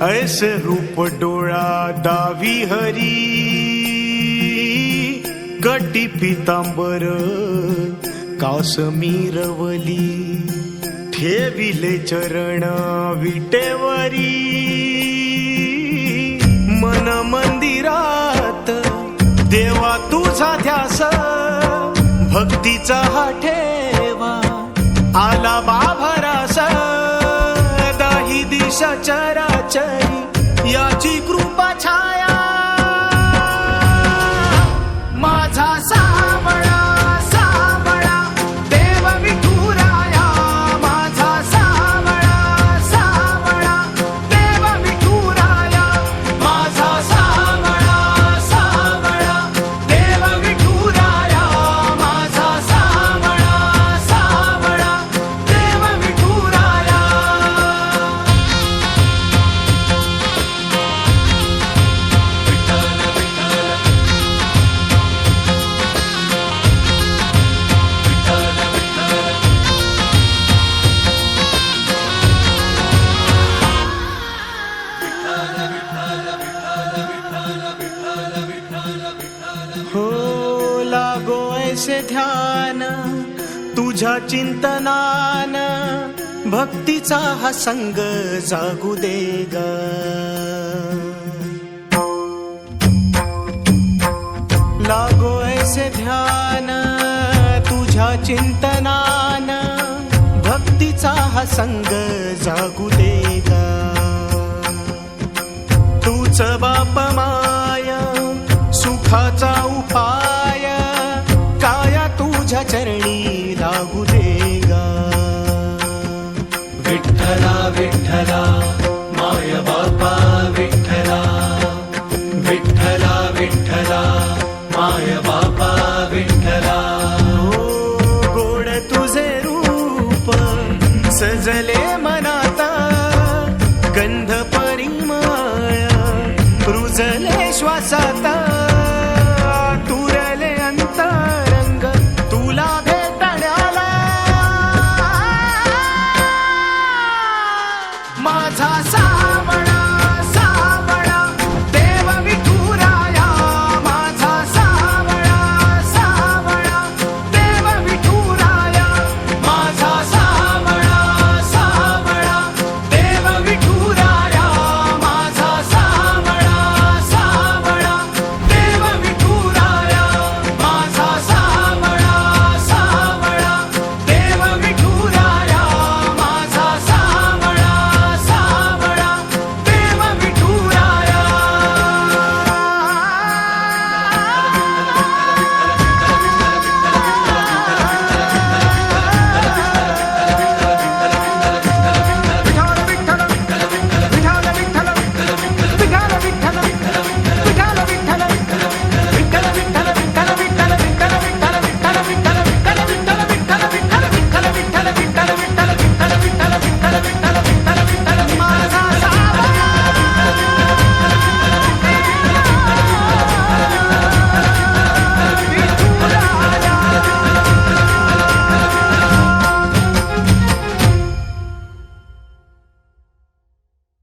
ऐस रूप डोळा दावी हरी कटी पितांबर कासमीरवली ठेविले चरण विटेवरी. मन मंदिरात देवा तुझा ध्यास भक्तीचा हा ठेवा आला बाभरास दाही दिशा चरा याची कृपा छान ऐसे ध्यान तुझ्या चिंतनान भक्तीचा हा संग जागू दे ग. लागो ऐसे ध्यान तुझ्या चिंतनान भक्तीचा हा संग जागू दे ग. तूच बाप माया सुखाचा उपाय चरणी लागू दे गा विठ्ठला विठ्ठला माय बापा विठ्ठला. विठ्ठला विठ्ठला माय बापा विठ्ठला. गोड तुझे रूप सजले मनाता गंध परिमळ रुजले श्वासात.